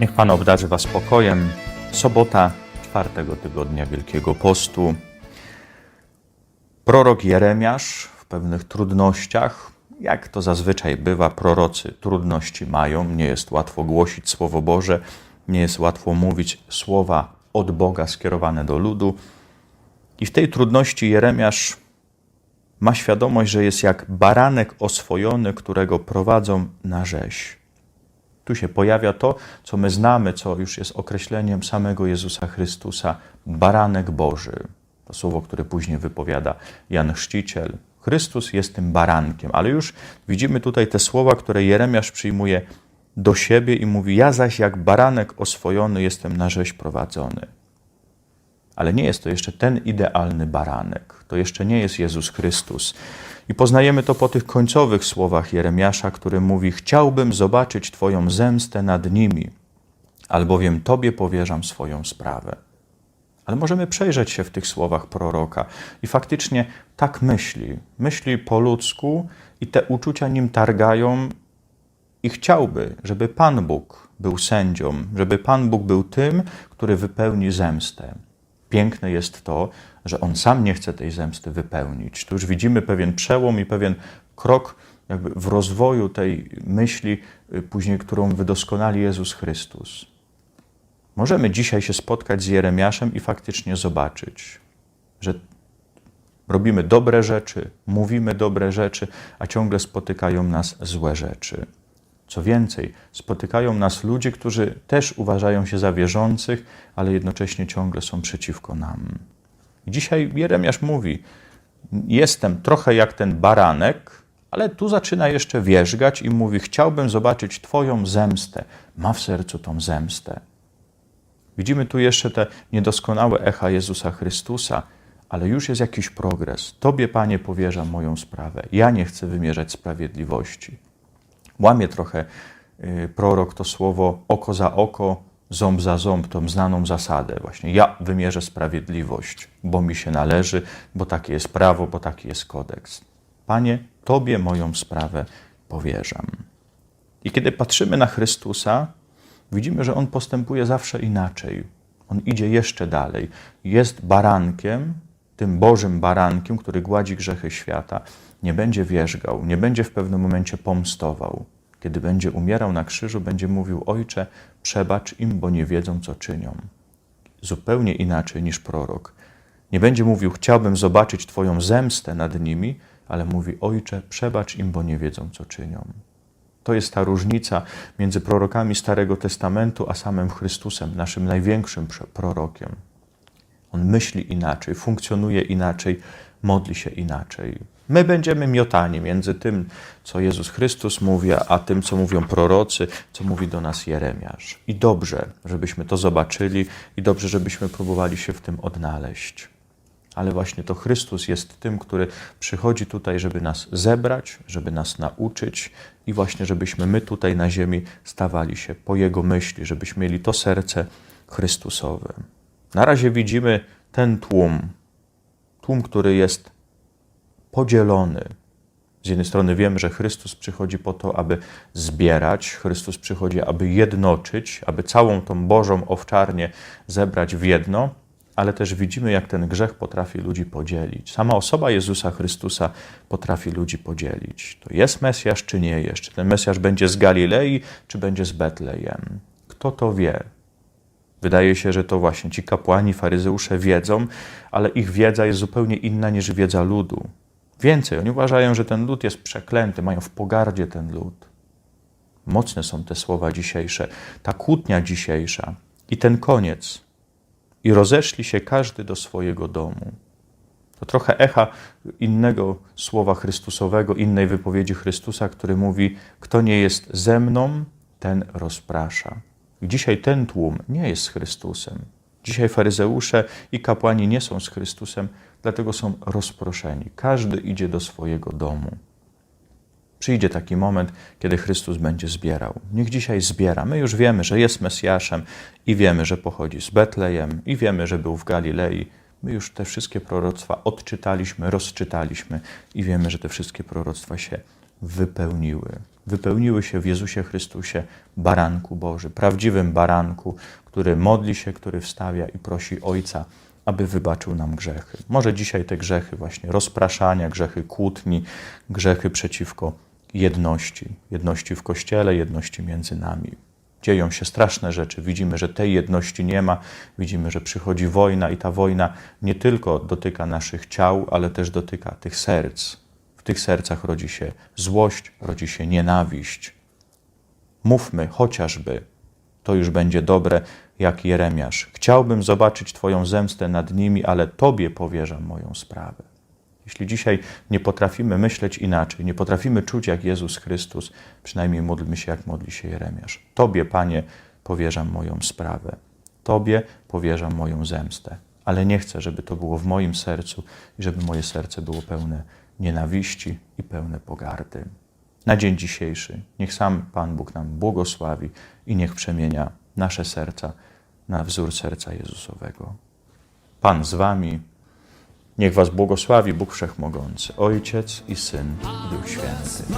Niech Pan obdarzy Was spokojem. Sobota czwartego tygodnia Wielkiego Postu. Prorok Jeremiasz w pewnych trudnościach, jak to zazwyczaj bywa, prorocy trudności mają. Nie jest łatwo głosić Słowo Boże, nie jest łatwo mówić słowa od Boga skierowane do ludu. I w tej trudności Jeremiasz ma świadomość, że jest jak baranek oswojony, którego prowadzą na rzeź. Tu się pojawia to, co my znamy, co już jest określeniem samego Jezusa Chrystusa baranek Boży. To słowo, które później wypowiada Jan Chrzciciel. Chrystus jest tym barankiem, ale już widzimy tutaj te słowa, które Jeremiasz przyjmuje do siebie i mówi: Ja zaś jak baranek oswojony jestem na rzeź prowadzony. Ale nie jest to jeszcze ten idealny baranek. To jeszcze nie jest Jezus Chrystus. I poznajemy to po tych końcowych słowach Jeremiasza, który mówi: Chciałbym zobaczyć Twoją zemstę nad nimi, albowiem Tobie powierzam swoją sprawę. Ale możemy przejrzeć się w tych słowach proroka i faktycznie tak myśli. Myśli po ludzku i te uczucia nim targają i chciałby, żeby Pan Bóg był sędzią, żeby Pan Bóg był tym, który wypełni zemstę. Piękne jest to, że on sam nie chce tej zemsty wypełnić. Tu już widzimy pewien przełom i pewien krok jakby w rozwoju tej myśli, y, później którą wydoskonali Jezus Chrystus. Możemy dzisiaj się spotkać z Jeremiaszem i faktycznie zobaczyć, że robimy dobre rzeczy, mówimy dobre rzeczy, a ciągle spotykają nas złe rzeczy. Co więcej, spotykają nas ludzie, którzy też uważają się za wierzących, ale jednocześnie ciągle są przeciwko nam. Dzisiaj Jeremiasz mówi: Jestem trochę jak ten baranek, ale tu zaczyna jeszcze wierzgać i mówi: Chciałbym zobaczyć Twoją zemstę. Ma w sercu tą zemstę. Widzimy tu jeszcze te niedoskonałe echa Jezusa Chrystusa, ale już jest jakiś progres. Tobie, Panie, powierzam moją sprawę. Ja nie chcę wymierzać sprawiedliwości. Łamie trochę y, prorok to słowo oko za oko, ząb za ząb, tą znaną zasadę. Właśnie ja wymierzę sprawiedliwość, bo mi się należy, bo takie jest prawo, bo taki jest kodeks. Panie, Tobie moją sprawę powierzam. I kiedy patrzymy na Chrystusa, widzimy, że On postępuje zawsze inaczej. On idzie jeszcze dalej. Jest barankiem, tym Bożym barankiem, który gładzi grzechy świata. Nie będzie wierzgał, nie będzie w pewnym momencie pomstował. Kiedy będzie umierał na krzyżu, będzie mówił: Ojcze, przebacz im, bo nie wiedzą, co czynią. Zupełnie inaczej niż prorok. Nie będzie mówił: Chciałbym zobaczyć Twoją zemstę nad nimi, ale mówi: Ojcze, przebacz im, bo nie wiedzą, co czynią. To jest ta różnica między prorokami Starego Testamentu a samym Chrystusem, naszym największym prorokiem. On myśli inaczej, funkcjonuje inaczej, modli się inaczej. My będziemy miotani między tym, co Jezus Chrystus mówi, a tym, co mówią prorocy, co mówi do nas Jeremiasz. I dobrze, żebyśmy to zobaczyli, i dobrze, żebyśmy próbowali się w tym odnaleźć. Ale właśnie to Chrystus jest tym, który przychodzi tutaj, żeby nas zebrać, żeby nas nauczyć i właśnie, żebyśmy my tutaj na ziemi stawali się po Jego myśli, żebyśmy mieli to serce Chrystusowe. Na razie widzimy ten tłum, tłum, który jest podzielony. Z jednej strony wiemy, że Chrystus przychodzi po to, aby zbierać, Chrystus przychodzi, aby jednoczyć, aby całą tą Bożą owczarnię zebrać w jedno, ale też widzimy, jak ten grzech potrafi ludzi podzielić. Sama osoba Jezusa Chrystusa potrafi ludzi podzielić. To jest Mesjasz, czy nie jest? Czy ten Mesjasz będzie z Galilei, czy będzie z Betlejem? Kto to wie? Wydaje się, że to właśnie ci kapłani, faryzeusze wiedzą, ale ich wiedza jest zupełnie inna niż wiedza ludu. Więcej, oni uważają, że ten lud jest przeklęty, mają w pogardzie ten lud. Mocne są te słowa dzisiejsze, ta kłótnia dzisiejsza i ten koniec. I rozeszli się każdy do swojego domu. To trochę echa innego słowa Chrystusowego, innej wypowiedzi Chrystusa, który mówi: Kto nie jest ze mną, ten rozprasza. Dzisiaj ten tłum nie jest z Chrystusem. Dzisiaj faryzeusze i kapłani nie są z Chrystusem, dlatego są rozproszeni. Każdy idzie do swojego domu. Przyjdzie taki moment, kiedy Chrystus będzie zbierał. Niech dzisiaj zbiera. My już wiemy, że jest Mesjaszem i wiemy, że pochodzi z Betlejem i wiemy, że był w Galilei. My już te wszystkie proroctwa odczytaliśmy, rozczytaliśmy i wiemy, że te wszystkie proroctwa się wypełniły. Wypełniły się w Jezusie Chrystusie, baranku Boży, prawdziwym baranku, który modli się, który wstawia i prosi Ojca, aby wybaczył nam grzechy. Może dzisiaj te grzechy właśnie rozpraszania, grzechy kłótni, grzechy przeciwko jedności, jedności w Kościele, jedności między nami. Dzieją się straszne rzeczy. Widzimy, że tej jedności nie ma. Widzimy, że przychodzi wojna i ta wojna nie tylko dotyka naszych ciał, ale też dotyka tych serc. W tych sercach rodzi się złość, rodzi się nienawiść. Mówmy chociażby, to już będzie dobre, jak Jeremiasz. Chciałbym zobaczyć Twoją zemstę nad nimi, ale Tobie powierzam moją sprawę. Jeśli dzisiaj nie potrafimy myśleć inaczej, nie potrafimy czuć jak Jezus Chrystus, przynajmniej módlmy się jak modli się Jeremiasz. Tobie, Panie, powierzam moją sprawę. Tobie powierzam moją zemstę. Ale nie chcę, żeby to było w moim sercu i żeby moje serce było pełne nienawiści i pełne pogardy. Na dzień dzisiejszy niech sam Pan Bóg nam błogosławi i niech przemienia nasze serca na wzór serca Jezusowego. Pan z Wami. Niech Was błogosławi Bóg Wszechmogący, Ojciec i Syn Duch Święty.